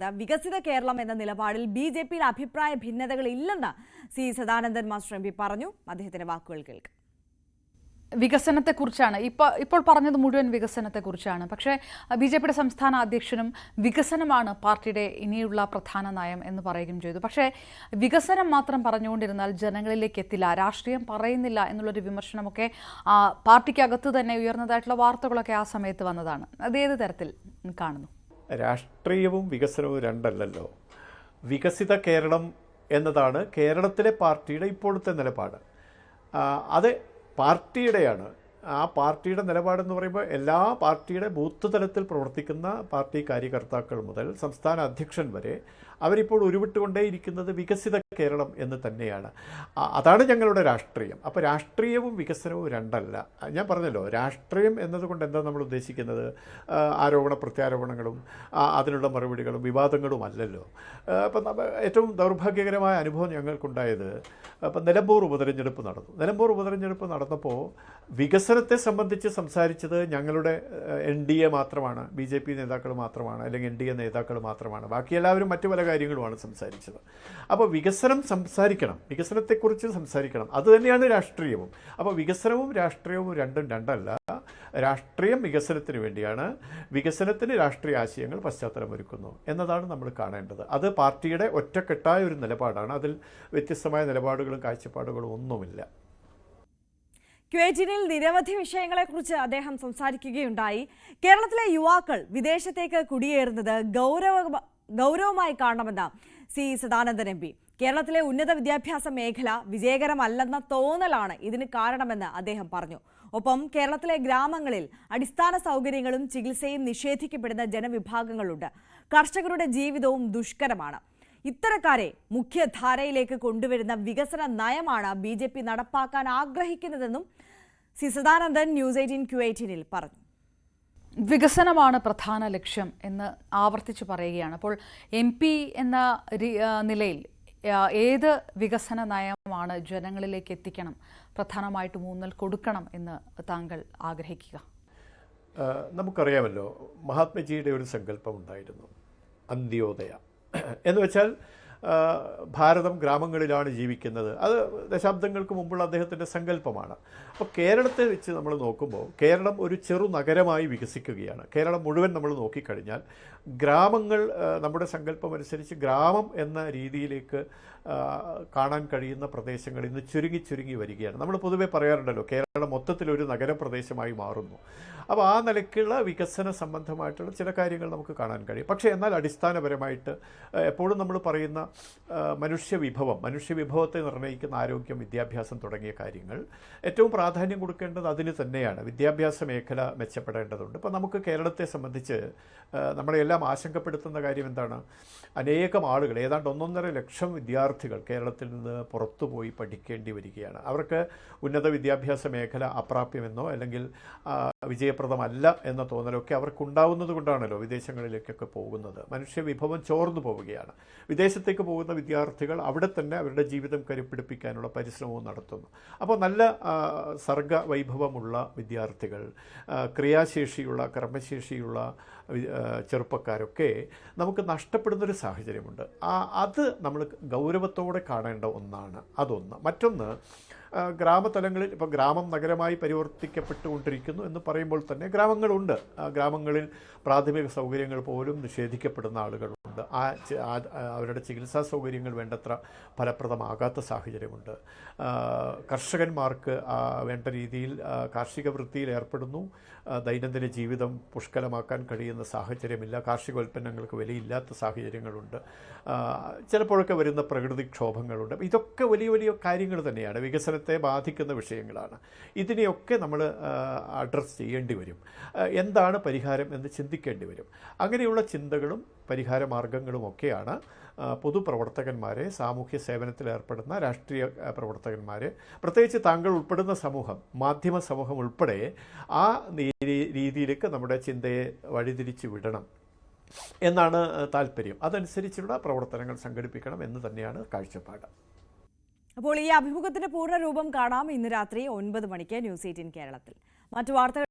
വികസിത കേരളം എന്ന നിലപാടിൽ ബി ജെ പിയിൽ അഭിപ്രായ ഭിന്നതകൾ ഇല്ലെന്ന് C Sadanandan master M P പറഞ്ഞു. അദ്ദേഹത്തിന്റെ വാക്കുകൾ കേൾക്കാം. വികസനത്തെക്കുറിച്ചാണ്. ഇപ്പോൾ ഇപ്പോൾ പറഞ്ഞത് മുഴുവൻ വികസനത്തെക്കുറിച്ചാണ്. പക്ഷേ ബി ജെ പിയുടെ സംസ്ഥാന അധ്യക്ഷനും വികസനമാണ് പാർട്ടിയുടെ ഇനിയുള്ള പ്രധാന നയം എന്ന് പറയുകയും ചെയ്തു. പക്ഷേ വികസനം മാത്രം പറഞ്ഞുകൊണ്ടിരുന്നാൽ ജനങ്ങളിലേക്ക് എത്തില്ല രാഷ്ട്രീയം പറയുന്നില്ല എന്നുള്ളൊരു വിമർശനമൊക്കെ പാർട്ടിക്കകത്ത് തന്നെ ഉയർന്നതായിട്ടുള്ള വാർത്തകളൊക്കെ ആ സമയത്ത് വന്നതാണ്. അത് ഏത് തരത്തിൽ കാണുന്നു? രാഷ്ട്രീയവും വികസനവും രണ്ടല്ലല്ലോ. വികസിത കേരളം എന്നതാണ് കേരളത്തിലെ പാർട്ടിയുടെ ഇപ്പോഴത്തെ നിലപാട്. അത് പാർട്ടിയുടെയാണ്. ആ പാർട്ടിയുടെ നിലപാടെന്ന് പറയുമ്പോൾ എല്ലാ പാർട്ടിയുടെ ബൂത്ത് തലത്തിൽ പ്രവർത്തിക്കുന്ന പാർട്ടി കാര്യകർത്താക്കൾ മുതൽ സംസ്ഥാന അധ്യക്ഷൻ വരെ അവരിപ്പോൾ ഉരുവിട്ടുകൊണ്ടേയിരിക്കുന്നത് വികസിത കേരളം എന്ന് തന്നെയാണ്. അതാണ് ഞങ്ങളുടെ രാഷ്ട്രീയം. അപ്പോൾ രാഷ്ട്രീയവും വികസനവും രണ്ടല്ല. ഞാൻ പറഞ്ഞല്ലോ രാഷ്ട്രീയം എന്നതുകൊണ്ട് എന്താ നമ്മൾ ഉദ്ദേശിക്കുന്നത്? ആരോപണ പ്രത്യാരോപണങ്ങളും അതിനുള്ള മറുപടികളും വിവാദങ്ങളും അല്ലല്ലോ അപ്പം ഏറ്റവും ദൗർഭാഗ്യകരമായ അനുഭവം ഞങ്ങൾക്കുണ്ടായത് അപ്പം നിലമ്പൂർ ഉപതെരഞ്ഞെടുപ്പ് നടന്നു. നിലമ്പൂർ ഉപതെരഞ്ഞെടുപ്പ് നടന്നപ്പോൾ വികസനത്തെ സംബന്ധിച്ച് സംസാരിച്ചത് ഞങ്ങളുടെ എൻ ഡി എ മാത്രമാണ് ബി ജെ പി നേതാക്കൾ മാത്രമാണ് അല്ലെങ്കിൽ എൻ ഡി എ നേതാക്കൾ മാത്രമാണ്. ബാക്കി എല്ലാവരും മറ്റു പല കാര്യങ്ങളുമാണ് സംസാരിച്ചത്. അപ്പോൾ വികസനം സംസാരിക്കണം വികസനത്തെക്കുറിച്ച് സംസാരിക്കണം. അതുതന്നെയാണ് രാഷ്ട്രീയവും. അപ്പോൾ വികസനവും രാഷ്ട്രീയവും രണ്ടും രണ്ടല്ല. രാഷ്ട്രീയം വികസനത്തിന് വേണ്ടിയാണ് വികസനത്തിന് രാഷ്ട്രീയ ആശയങ്ങൾ പശ്ചാത്തലമൊരുക്കുന്നു എന്നതാണ് നമ്മൾ കാണേണ്ടത്. അത് പാർട്ടിയുടെ ഒറ്റക്കെട്ടായ ഒരു നിലപാടാണ്. അതിൽ വ്യത്യസ്തമായ നിലപാടുകളും കാഴ്ചപ്പാടുകളും ഒന്നുമില്ല. ക്വേറ്റിനിൽ നിരവധി വിഷയങ്ങളെക്കുറിച്ച് അദ്ദേഹം സംസാരിക്കുകയുണ്ടായി. കേരളത്തിലെ യുവാക്കൾ വിദേശത്തേക്ക് കുടിയേറുന്നത് ഗൗരവ ഗൗരവമായി കാണണമെന്ന് സി സദാനന്ദൻ എം കേരളത്തിലെ ഉന്നത വിദ്യാഭ്യാസ മേഖല വിജയകരമല്ലെന്ന തോന്നലാണ് ഇതിന് കാരണമെന്ന് അദ്ദേഹം പറഞ്ഞു. ഒപ്പം കേരളത്തിലെ ഗ്രാമങ്ങളിൽ അടിസ്ഥാന സൗകര്യങ്ങളും ചികിത്സയും നിഷേധിക്കപ്പെടുന്ന ജനവിഭാഗങ്ങളുണ്ട്. കർഷകരുടെ ജീവിതവും ദുഷ്കരമാണ്. ഇത്തരക്കാരെ മുഖ്യധാരയിലേക്ക് കൊണ്ടുവരുന്ന വികസന നയമാണ് ബി ജെ പി നടപ്പാക്കാൻ ആഗ്രഹിക്കുന്നതെന്നും C Sadanandan news eighteen Q എയ്റ്റീനിൽ പറഞ്ഞു. വികസനമാണ് പ്രധാന ലക്ഷ്യം എന്ന് ആവർത്തിച്ച് പറയുകയാണ്. അപ്പോൾ എം പി എന്ന നിലയിൽ ഏത് വികസന നയമാണ് ജനങ്ങളിലേക്ക് എത്തിക്കണം? പ്രധാനമായിട്ടും ഊന്നൽ കൊടുക്കണം എന്ന് താങ്കൾ ആഗ്രഹിക്കുക. നമുക്കറിയാമല്ലോ മഹാത്മജിയുടെ ഒരു സങ്കല്പം ഉണ്ടായിരുന്നു അന്ത്യോദയ. എന്ന് വെച്ചാൽ ഭാരതം ഗ്രാമങ്ങളിലാണ് ജീവിക്കുന്നത്. അത് ദശാബ്ദങ്ങൾക്ക് മുമ്പുള്ള അദ്ദേഹത്തിന്റെ സങ്കല്പമാണ്. അപ്പോൾ കേരളത്തെ വെച്ച് നമ്മൾ നോക്കുമ്പോൾ കേരളം ഒരു ചെറു നഗരമായി വികസിക്കുകയാണ്. കേരളം മുഴുവൻ നമ്മൾ നോക്കിക്കഴിഞ്ഞാൽ ഗ്രാമങ്ങൾ നമ്മുടെ സങ്കല്പം അനുസരിച്ച് ഗ്രാമം എന്ന രീതിയിലേക്ക് കാണാൻ കഴിയുന്ന പ്രദേശങ്ങൾ ഇന്ന് ചുരുങ്ങി ചുരുങ്ങി വരികയാണ്. നമ്മൾ പൊതുവേ പറയാറുണ്ടല്ലോ കേരളം മൊത്തത്തിലൊരു നഗരപ്രദേശമായി മാറുന്നു. അപ്പോൾ ആ നിലയ്ക്കുള്ള വികസന സംബന്ധമായിട്ടുള്ള ചില കാര്യങ്ങൾ നമുക്ക് കാണാൻ കഴിയും. പക്ഷേ എന്നാൽ അടിസ്ഥാനപരമായിട്ട് എപ്പോഴും നമ്മൾ പറയുന്ന മനുഷ്യവിഭവം. മനുഷ്യവിഭവത്തെ നിർണയിക്കുന്ന ആരോഗ്യം വിദ്യാഭ്യാസം തുടങ്ങിയ കാര്യങ്ങൾ. ഏറ്റവും പ്രാധാന്യം കൊടുക്കേണ്ടത് അതിന് തന്നെയാണ്. വിദ്യാഭ്യാസ മേഖല മെച്ചപ്പെടേണ്ടതുണ്ട്. ഇപ്പോൾ നമുക്ക് കേരളത്തെ സംബന്ധിച്ച് നമ്മളെല്ലാം ആശങ്കപ്പെടുത്തുന്ന കാര്യം എന്താണ്? അനേകം ആളുകൾ ഏതാണ്ട് ഒന്നൊന്നര ലക്ഷം വിദ്യാർത്ഥികൾ കേരളത്തിൽ നിന്ന് പുറത്തുപോയി പഠിക്കേണ്ടി വരികയാണ്. അവർക്ക് ഉന്നത വിദ്യാഭ്യാസ മേഖല അപ്രാപ്യമെന്നോ അല്ലെങ്കിൽ വിജയപ്രദമല്ല എന്ന തോന്നലൊക്കെ അവർക്കുണ്ടാവുന്നത് കൊണ്ടാണല്ലോ വിദേശങ്ങളിലേക്കൊക്കെ പോകുന്നത്. മനുഷ്യവിഭവം ചോർന്നു പോവുകയാണ്. വിദേശത്തേക്ക് പോകുന്ന വിദ്യാർത്ഥികൾ അവിടെ തന്നെ അവരുടെ ജീവിതം കരുപ്പിടിപ്പിക്കാനുള്ള പരിശ്രമവും നടത്തുന്നു. അപ്പോൾ നല്ല സർഗ വൈഭവമുള്ള വിദ്യാർത്ഥികൾ ക്രിയാശേഷിയുള്ള കർമ്മശേഷിയുള്ള ചെറുപ്പക്കാരൊക്കെ നമുക്ക് നഷ്ടപ്പെടുന്നൊരു സാഹചര്യമുണ്ട്. അത് നമ്മൾ ഗൗരവത്തോടെ കാണേണ്ട ഒന്നാണ്. അതൊന്ന്. മറ്റൊന്ന് ഗ്രാമതലങ്ങളിൽ ഇപ്പോൾ ഗ്രാമം നഗരമായി പരിവർത്തിക്കപ്പെട്ടുകൊണ്ടിരിക്കുന്നു എന്ന് പറയുമ്പോൾ തന്നെ ഗ്രാമങ്ങളുണ്ട്. ഗ്രാമങ്ങളിൽ പ്രാഥമിക സൗകര്യങ്ങൾ പോലും നിഷേധിക്കപ്പെടുന്ന ആളുകളുണ്ട്. ആ അവരുടെ ചികിത്സാ സൗകര്യങ്ങൾ വേണ്ടത്ര ഫലപ്രദമാകാത്ത സാഹചര്യമുണ്ട്. കർഷകന്മാർക്ക് വേണ്ട രീതിയിൽ കാർഷിക വൃത്തിയിൽ ഏർപ്പെടുന്നു. ദൈനംദിന ജീവിതം പുഷ്കലമാക്കാൻ കഴിയുന്ന സാഹചര്യമില്ല. കാർഷികോൽപ്പന്നങ്ങൾക്ക് വിലയില്ലാത്ത സാഹചര്യങ്ങളുണ്ട്. ചിലപ്പോഴൊക്കെ വരുന്ന പ്രകൃതിക്ഷോഭങ്ങളുണ്ട്. ഇതൊക്കെ വലിയ വലിയ കാര്യങ്ങൾ തന്നെയാണ്. വികസനത്തെ ബാധിക്കുന്ന വിഷയങ്ങളാണ്. ഇതിനെയൊക്കെ നമ്മൾ അഡ്രസ്സ് ചെയ്യേണ്ടി വരും. എന്താണ് പരിഹാരം എന്ന് ചിന്തിക്കേണ്ടി വരും. അങ്ങനെയുള്ള ചിന്തകളും പരിഹാര മാർഗങ്ങളുമൊക്കെയാണ് പൊതുപ്രവർത്തകന്മാരെ സാമൂഹ്യ സേവനത്തിൽ ഏർപ്പെടുന്ന രാഷ്ട്രീയ പ്രവർത്തകന്മാരെ പ്രത്യേകിച്ച് താങ്കൾ ഉൾപ്പെടുന്ന സമൂഹം മാധ്യമ സമൂഹം ഉൾപ്പെടെ ആ രീതിയിലേക്ക് നമ്മുടെ ചിന്തയെ വഴിതിരിച്ചു വിടണം എന്നാണ് താല്പര്യം. അതനുസരിച്ചുള്ള പ്രവർത്തനങ്ങൾ സംഘടിപ്പിക്കണം എന്ന് തന്നെയാണ് കാഴ്ചപ്പാട്. അപ്പോൾ ഈ അഭിമുഖത്തിന്റെ പൂർണ രൂപം കാണാം. ഇന്ന് രാത്രി ഒൻപത് മണിക്ക് ന്യൂസ് എയ്റ്റീൻ കേരളത്തിൽ. മറ്റു വാർത്തകൾ